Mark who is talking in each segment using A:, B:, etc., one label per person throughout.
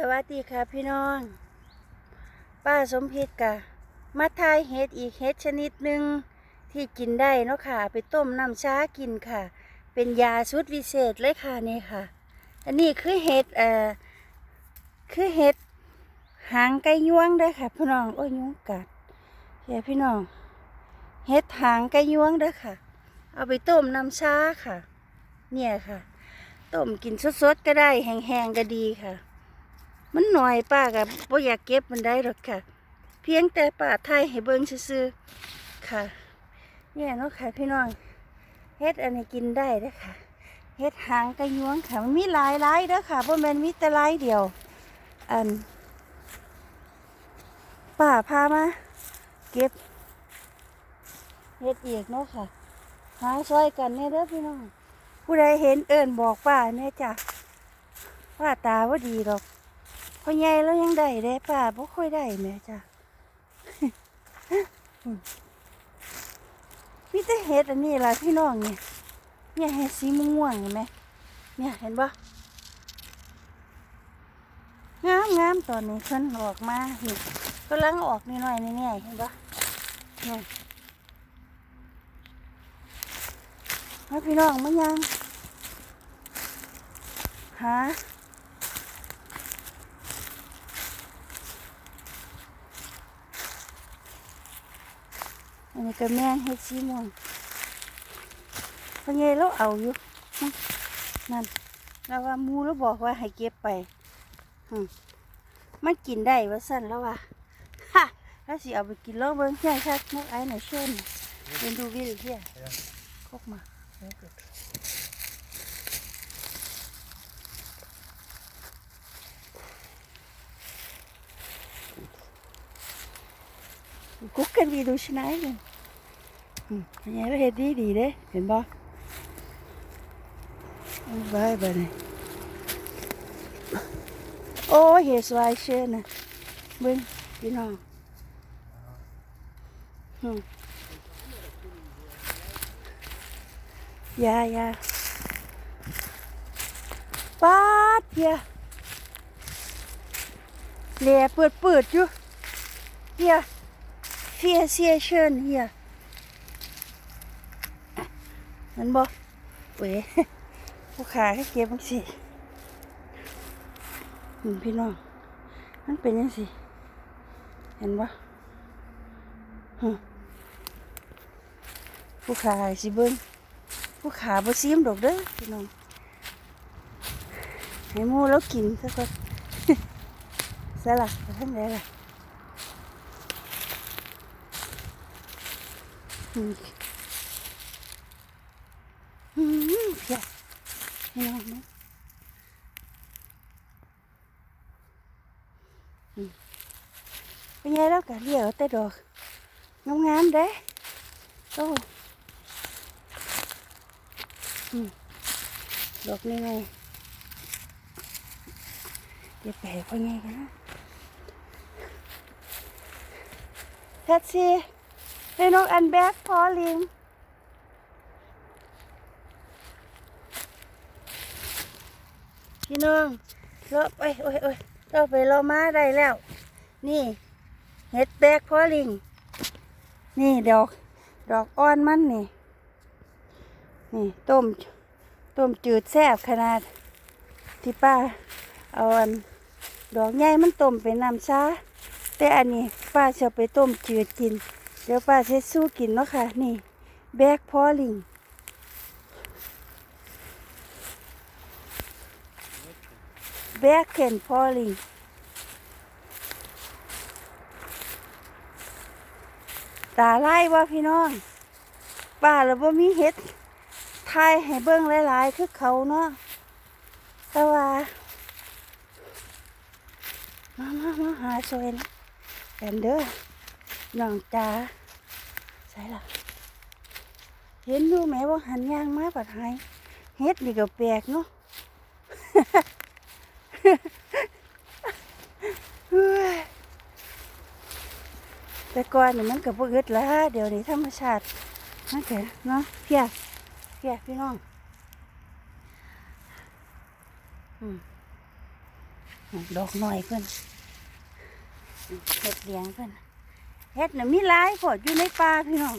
A: สวัสดีค่ะพี่น้อง ป้าสมพิษกะมาทายเห็ดอีกเห็ดชนิดหนึ่งที่กินได้เนาะค่ะ ไปต้มน้ำช้ากินค่ะ เป็นยาชุดวิเศษเลยค่ะนี่ค่ะ อันนี้คือเห็ดเอ่อคือเห็ดหางไก่ยวงได้ค่ะพี่น้องโอ้ยยุงกัดเดี๋ยวพี่น้องเห็ดหางไก่ยวงเด้ค่ะ เอาไปต้มน้ำช้าค่ะ เนี่ยค่ะต้มกินสดๆก็ได้แห้งๆก็ดีค่ะ มันหน่อยป้ากับบ่อยากเก็บมันได้หรอกค่ะ เพียงแต่ป้าไทยให้เบิ่งซื่อๆค่ะเนี่ยเนาะค่ะพี่น้องเฮ็ดอันนี้กินได้เด้อค่ะเฮ็ดหางกระยวงค่ะมันมีหลายหลายเด้อค่ะบ่แม่นมีแต่หลายเดียว อันป้าพามาเก็บเฮ็ดอีกเนาะค่ะหาซอยกันเนี่ยเด้อพี่น้องผู้ใดเห็นเอิญบอกป้าเนี่ยจ้ะป้าตาว่าดีหรอก พอใหญ่แล้วยังได้เด้ป้าบ่ค่อยได้แม่จ้ะมีแต่เห็ดอันนี้ล่ะพี่น้องเนี่ยเนี่ยเห็ดสีม่วงเห็นไหมเนี่ยเห็นปะงามงามตอนนี้เพิ่นออกมานี่กำลังออกนิดหน่อยๆนี่ๆเห็นปะเนี่ยมาพี่น้องมายังหา อันนี้ก็แม่นเฮ็ดสีม่วงเพราะไงเราเอาอยู่ นั่นแล้วว่ามูแล้วบอกว่าให้เก็บไปมันกินได้ว่าสั่นแล้วว่าฮะแล้วสิเอาไปกินแล้วเบิ้งใช่ชักมุกไอ้หน่อยเชิญเป็นดูวิวเฮียคกมากุ๊กกันดีดูชนะเลย อืมอันนี้เราเห็ดดีดีเด้ เห็นบ่เอาไปไปเลยโอ้เห็ดสวายเชื่อนะเบิ้งพี่น้องอืมยายาปาดเพียเหล่เปิดเปิดอยู่เพีย Vier sehr schön hier. มันบอกเว้ยผู้ขาให้เก็บมันสิอืมพี่น้อง มันเป็นยังสิ เห็นบ่ฮึผู้ขาให้สิเบิ้งผู้ขาบ่ซีมดอกเด้อพี่น้อง ให้มูแล้วกินซะก่อนใส่ละไปทางไหนล่ะ อืมอืมเพียไม่เอานะอืมเป็นไงแล้วกันเดี๋ยวแต่ดอกงามๆเด้โอ้อืมดอกนี่ไง เดี๋ยวไปพ่อไงกันนะแท็กซี่ Đây nó ăn bé phó liền. พี่น้องเลาะไปโอ้ยโอ้ยเราไปเรามาได้แล้ว นี่ เห็ดแบกพอลิง นี่ดอก ดอกอ่อนมันนี่ นี่ต้ม ต้มจืดแซ่บขนาด ที่ป้าเอาอันดอกใหญ่มันต้มเป็นน้ำชาแต่อันนี้ป้าจะไปต้มจืดกิน เดี๋ยวป้าเช็ดสู้กินเนาะค่ะ นี่ แบกพอลิงแบกเข็นพอลิง ตาไล่ว่าพี่น้องป้าแล้วว่ามีเห็ดทายให้เบิ้งหลายๆ คือเขาเนาะแต่ว่ามามามาหาซอยนะกันเด้อน้องจ๋าใช่ล่ะเห็นดูไหมว่าหันยางมาปัดหายเฮ็ดนี่ก็แปลกเนาะ เฮ้ย แต่ก่อนนี่มันก็บ่อึดละเดี๋ยวนี้ธรรมชาติมันก็เนาะเพียเพียพี่น้องอืมดอกหน่อยเพิ่นเฮ็ดเลี้ยงเพิ่นเฮ็ดน่ะมีหลายพอดอยู่ในป่าพี่น้อง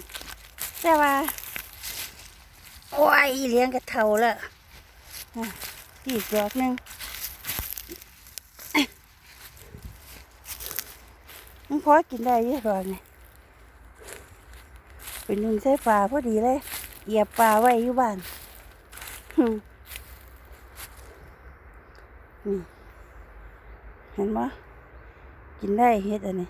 A: แต่ว่าโอ้ยเลี้ยงกระเทาแล้วอะอีกดอกหนึง มันพอกินได้เยอะดอกนี่เป็นนุ่นใส่ปลาพอดีเลยเหยียบปลาไว้อยู่บ้านนี่เห็นไหมกินได้เฮ็ดอันนี้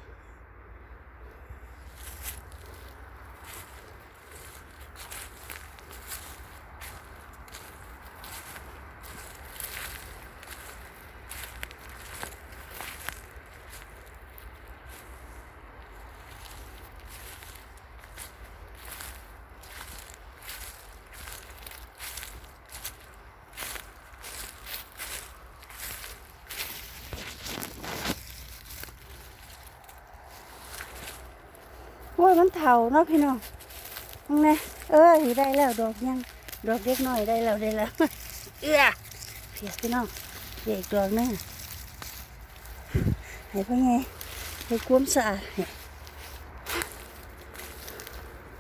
A: มันเถ่าเนาะพี่น้องมึงไงเออได้แล้วดอกยังดอกเล็กน้อยได้แล้วได้แล้วเอื้อเพียพี่น้องเด็กดอกหนึงให้พ่อไงให้ความสะอาดให้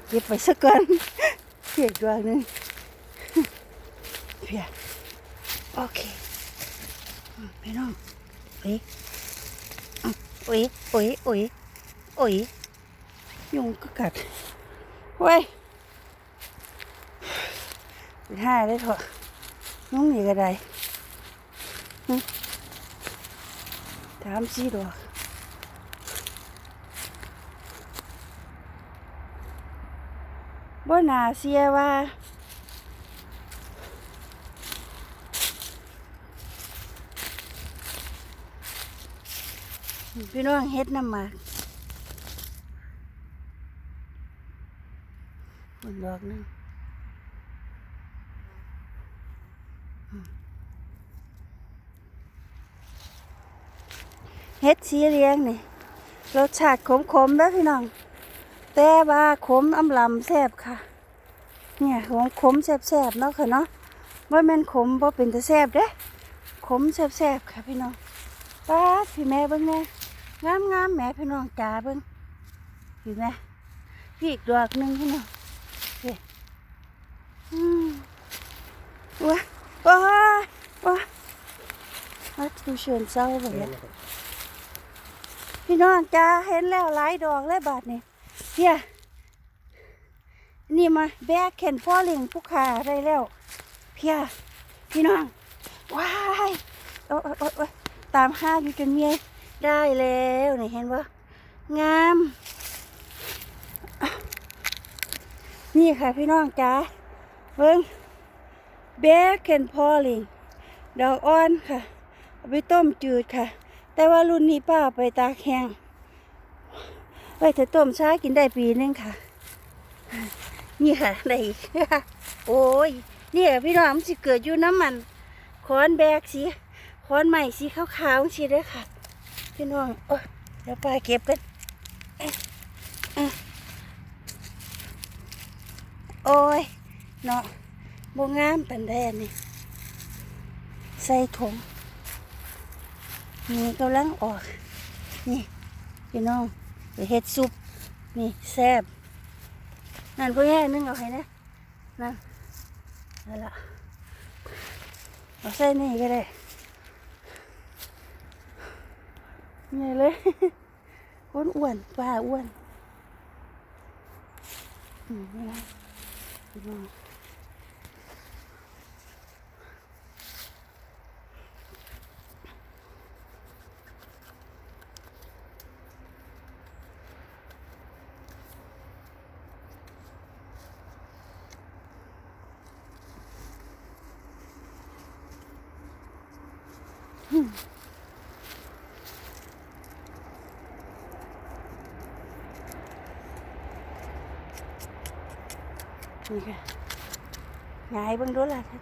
A: เก็บไปสักก่อนเพียดอกหนึงเพียโอเคอืมพี่น้องอุ๊ยอืมอุ๊ยอุ๊ยอุ๊ยอุ๊ย ยุงก็กัดเว้ยไปห้าได้เถอะน้องนี่ก็ได้หึถามสิดอกบ่นาเสียว่าพี่น้องเฮ็ดน้ำมาันดอกหนึงเฮ็ดสีเรียงนี่รสชาติขมๆแล้วพี่น้อง แต่ว่าขมอำลำแซ่บค่ะ เนี่ยของขมแซ่บๆเนาะค่ะเนาะว่าแม่นขมบ่เป็นแต่แซ่บเด้ขมแซ่บๆค่ะพี่น้องป้าพี่แม่เบิ่งแน่งามๆแหม่พี่น้องจ๋าเบิ่งพี่แม่พี่อีกดอกหนึงพี่น้อง ว้าว้าว้ามาดูเชิญเศร้าแบบนี้พี่น้องจ้าเห็นแล้วหลายดอกเลยบาทนี่เฮียนี่มาแบกเข็นพ่อเลิงผู้ขาได้แล้ว เพียพี่น้องว้ายโอ้ยโอ้ยโอ้ตามห้าอยู่จนเมียได้แล้วนี่เห็นว่างาม นี่ค่ะพี่น้องจ้า เบิ้งแบกเคนพอลิงดอกอ่อนค่ะ เอาไปต้มจืดค่ะ แต่ว่ารุ่นนี้ป้าไปตากแห้งไว้ถ้าต้มช้ากินได้ปีนึงค่ะ นี่ค่ะ ได้อีก โอ้ยนี่ค่ะพี่น้องมันสิเกิดอยู่น้ำมันคอนแบกสีคอนใหม่สีขาวๆสีเด้อค่ะ พี่น้องโอ้เดี๋ยวป้าเก็บกันโอ้ย เนาะบ่งามปันแดนนี่ใส่ถุงนี่กำลังออก นี่พี่น้องไปเฮ็ดซุปนี่แซ่บนั่นพ่อแย่นึงเอาให้นะนั่นนั่นละเอาใส่นี่ก็ได้นี่เลยคนอ้วนป้าอ้วนอืมนี่นะพี่น้อง นี่ค่ะยายเบิ่งดูล่ะทัด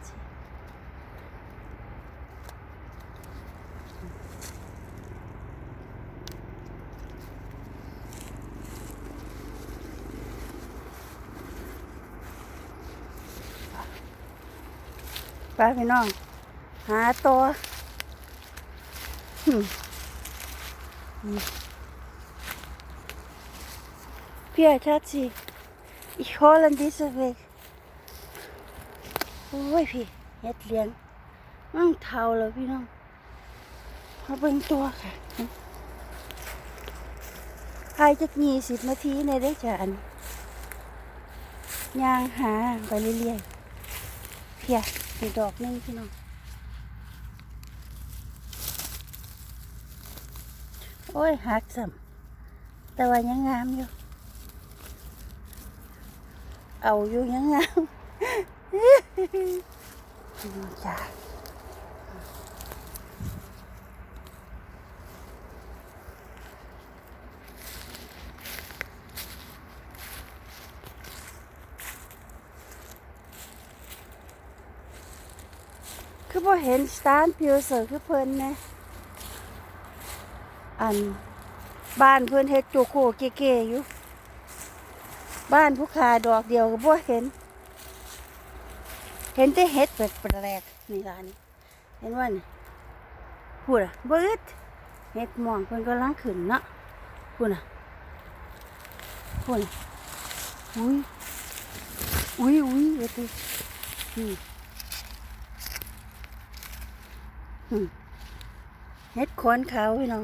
A: สิไปพี่น้องหาตัวอืมอืมพี่อาชัดสิอีฮอลันดิสเวกโอ้ยพี่เฮ็ดเลี้ยงมั่งเท่าแล้วพี่น้องมาเบิ่งตัวค่ะภายจักยี่สิบนาทีในได้จ้ะอันยางหาไปเรื่อยๆเพียมีดอกหนึงพี่น้อง โอ้ยหักสัมแต่ว่ายังงามอยู่ เอาอยู่ยังงามจ้าคือพอเห็นสตาร์พิวเซอคือเพลินนะ อันบ้านเพิ่อนเฮ็ดโจโกเก๋ๆอยู่ บ้านผู้ขาดอกเดียวก็บ่เห็น เห็นแต่เฮ็ดแปลกๆนี่ล่ะนี่เห็นว่านี่พูดอะเบิดเฮ็ดม่วงเพิ่นกำลังขึ้นเนาะพูดอะพูดอะอุ้ยอุ้ยอุ้ยเอ็ดนี่เฮ็ดขอนขาวพี่น้อง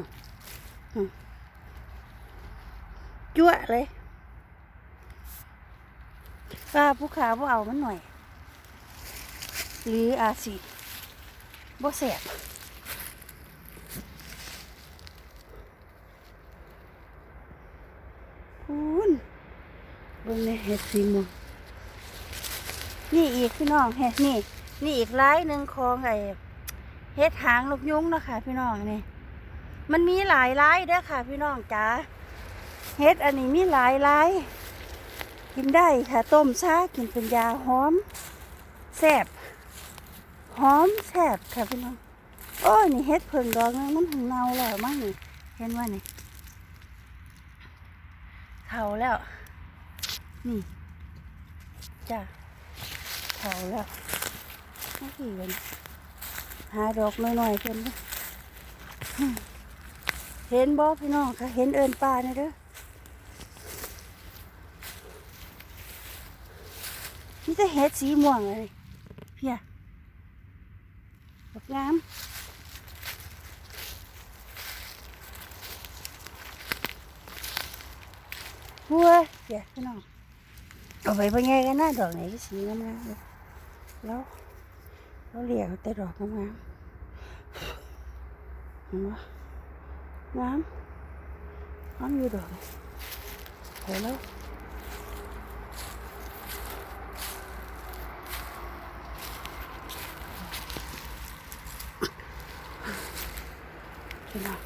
A: จั่วเลยป้าผู้ขาบ่เอามันหน่อย หรืออาสิบ่แสบคุณเบิ่งในเห็ดสีม่วงนี่อีกพี่น้องเห็ดนี่ นี่อีกลายหนึ่งของไอ้เห็ดหางลูกยุ้งนะคะพี่น้องนี่ มันมีหลายลายเด้อค่ะ พี่น้องจ๋าเฮ็ดอันนี้มีหลายหลายกินได้ค่ะ ต้มชากินเป็นยาหอมแซ่บหอมแซ่บค่ะพี่น้องโอ้ยนี่เฮ็ดเพิ่งดอกนึงมันถึงเน่าแล้วมั้งนี่เห็นว่านี่เฒ่าแล้ว นี่จ้าเฒ่าแล้วนี่คือกันหาดอกน้อยๆเพิ่น เห็นบ่พี่น้องค่ะเห็นเอินป่านี่เด้อนี่จะเห็ดสีม่วงเลยเพียบักงามหัวเพียพี่น้องเอาไปเป็นไงกันนะดอกไหนสีงามๆเลยแล้วเราเหลี่ยมแต่ดอกงามๆเห็นไหม งามงามอยู่ดอกเห็นแล้ว พี่น้อง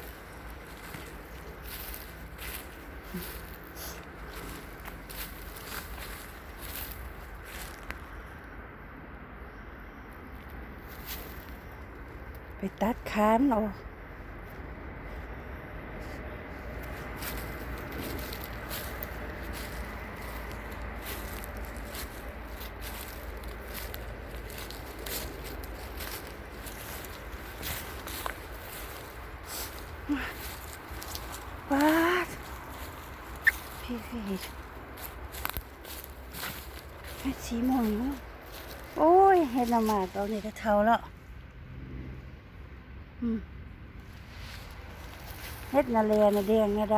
A: ไปตัดค้านออกว้าดพี่พี่เห็ดสีม่วงเนอะโอ้ย เห็ดละหมาดตอนนี้ก็เท่าแล้วเห็ดนาเลียนาแดงนาด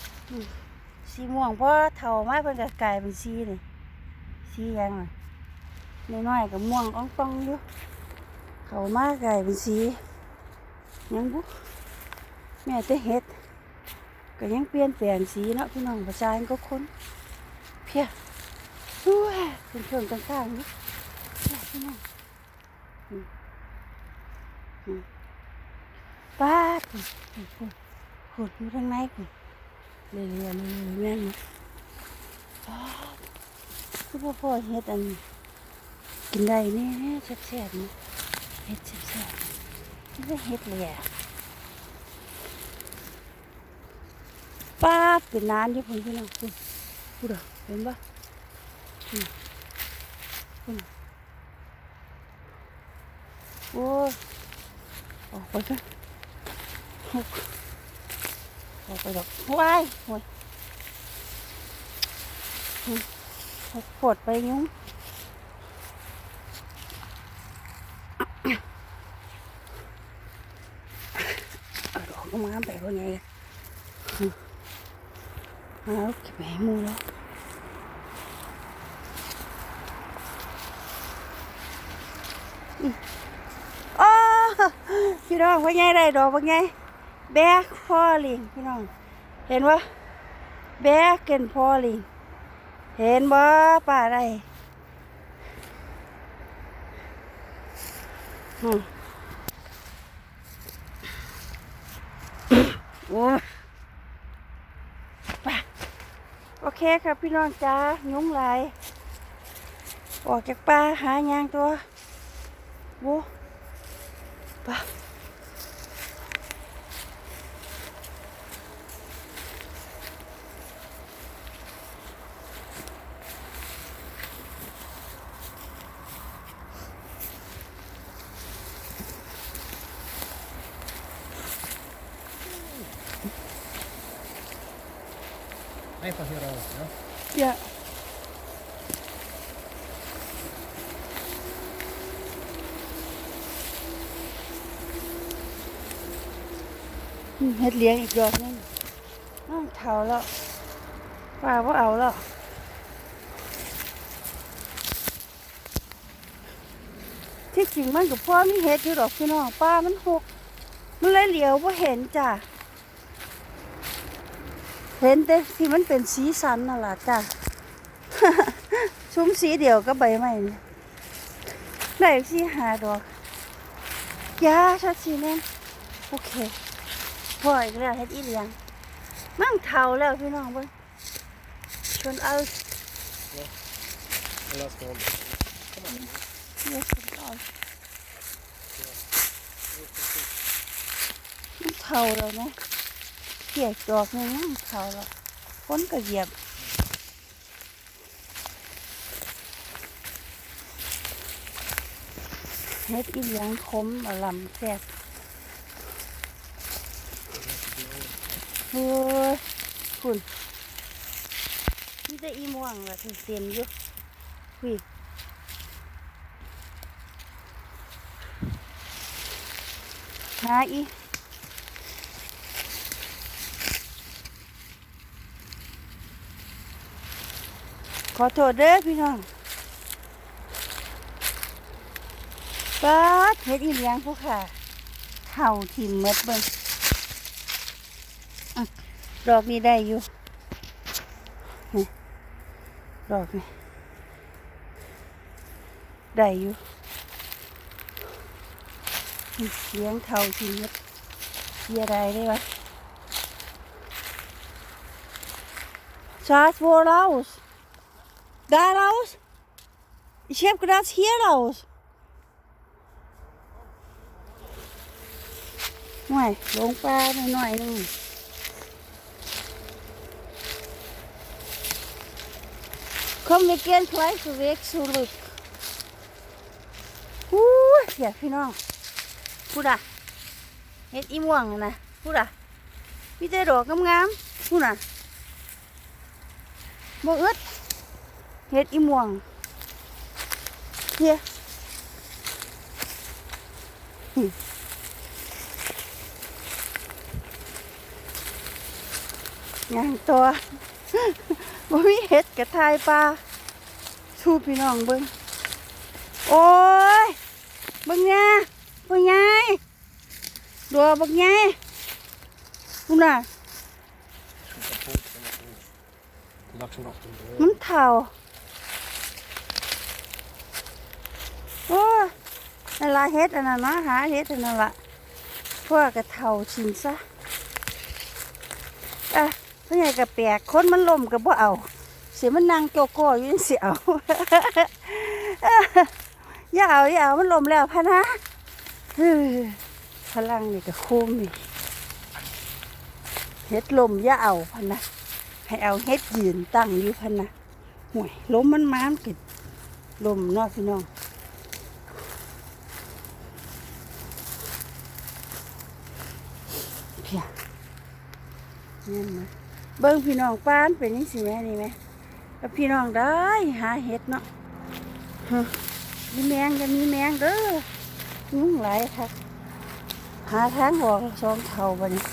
A: ำสีม่วงเพราะเท่ามากเพิ่นก็กลายเป็นสีนี่สียังน่ะน้อยๆกับม่วงอ่องตองอยู่เขามากกลายเป็นสียังบุแม่แต่เห็ดก็ยังเปลี่ยนแปลงสีเนาะพี่น้องประชาชนก็คนเพียอู้ยเป็นเครื่องต่างๆนี่ เพียพี่น้องอืมป้าขุดขุดอยู่ทางในขุดเรื่อยๆเรื่อยๆแม่นนป้าคือพ่อพ่อเฮ็ดอันกินได้แน่ๆแซ่บๆนะเฮ็ดแซ่บๆนี่เฮ็ดเลยอะป้าเป็นนานอยู่พุ่นพี่น้องพุ่นพุ่นเหรอเห็นปะพุ่นพุ่น โอ้ออกไปกันออกไปดอกว้ายโอ้ยปวดไปยุ้งเอาดอกก็มาไปว่าไงเอาเก็บไปให้หมูแล้วโอ้ พี่น้องว่าไงได้ดอกว่าไงแบกพอลิงพี่น้อง เห็นวะแบกเกินพอลิงเห็นบ่ป่าได้อืมโอ้ยไปโอเคครับพี่น้องจ้ายุ้งไหลายออกจากป่าหายางตัวโว้ปะ
B: ไม่พอที่เราเนาะ
A: เดี๋ยวอืม เลี้ยงอีกดอกนึงน้องเท่าแล้วป้าว่าเอาแล้วที่จริงมันกับพ่อมีเฮ็ดอยู่ดอกพี่น้องป้ามันหก มันเลยเหลียวว่าเห็นจ้ะ เห็นแต่ที่มันเป็นสีสันน่ะล่ะจ้ะชุ่มสีเดียวก็ใบไม้นี่ได้สีหาดอกยาชัดสีแน่โอเค พออีกแล้วเฮ็ดอีเหลียงมั่งเท่าแล้วพี่น้องเบิ่งชวนเอา
B: เราสมม
A: เยอะสุดเอามันเท่าแล้วเนาะเกี่ยดอกนึงมั่งเท่าแล้วคนก็เหยียบเฮ็ดอีหยังคมอลำแซ่บ โอ้ยคุณนี่จะอีม่วงละถึงเต็มอยู่หุยหาอีขอโทษเด้อพี่น้องป้าดเฮ็ดอีเลี้ยงผู้ค่ะเข่าถิ่มเมดเบิ่งอะ ดอกนี้ได้อยู่นี่ดอกนี้ได้อยู่เลี้ยงเข่าถิ่มเมดเสียดายได้วะ Scheiß wo raus? Da raus? Ich hab gedacht hier raus. หน่อยลงปลาหน่อยหนึงคอมเมเกนคล้ายสเว กสุลุกฮู้ยเสียพี่น้องพูดอะเฮ็ดอีม่วงน่ะนะพูดอะมีแต่ดอกงามๆพูดอะบ่อึดเฮ็ดอีม่วงเฮียย่างตัว บ่มีเห็ดกระทายปลาชูพี่น้องเบิ่งโอ้ยเบิ่งแหน่เบิ่งไงดัวเบิ่งไงคุณน่ะมันเท่าโอ้ยนั่นละเฮ็ดอันนั้นนะหาเฮ็ดอันนั้นละพวกกระเท่าชินซะ อะเพื่กระแปลกคนมันล่มก็บ่เอาเสียมันนั่งโกโก้อยู่นี่สิเอาอย่าเอาอย่าเอามันล่มแล้วพะนะพลังนี่ก็คุ้มนี่เฮ็ดลมอย่าเอาพะนะให้เอาเฮ็ดยืนตั้งอยู่พะนะห่วยลมมันมามกิดลมนอกพี่น้องพเพียนี่นนะ เบิ้งพี่น้องป้านเป็นนี่สิแม่นี่ไหมแล้วพี่น้องได้หาเห็ดเนาะมีแมงจะมีแมงเด้อยุ่งหลายครับหาทางออกสองเท่าบันี้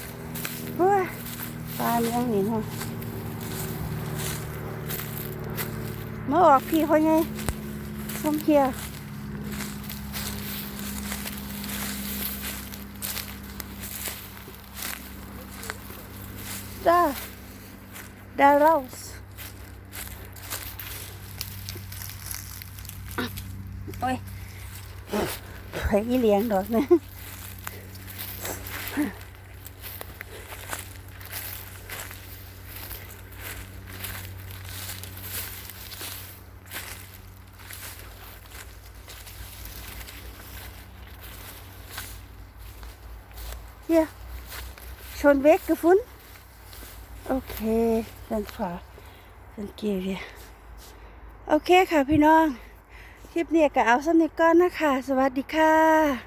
A: เฮ้ยปลาแมงนี่เนาะมาออกพี่เขาไงส้มเพียจ้า ดาราสโอ้ยไปอีเลี้ยงดอกนะเฮียชนเวกกระฟุนโอ เคด้านขวาสังเกตเลยโอเคค่ะพี่น้อง คลิปนี้ก็เอาสำนิทก่อนนะคะ สวัสดีค่ะ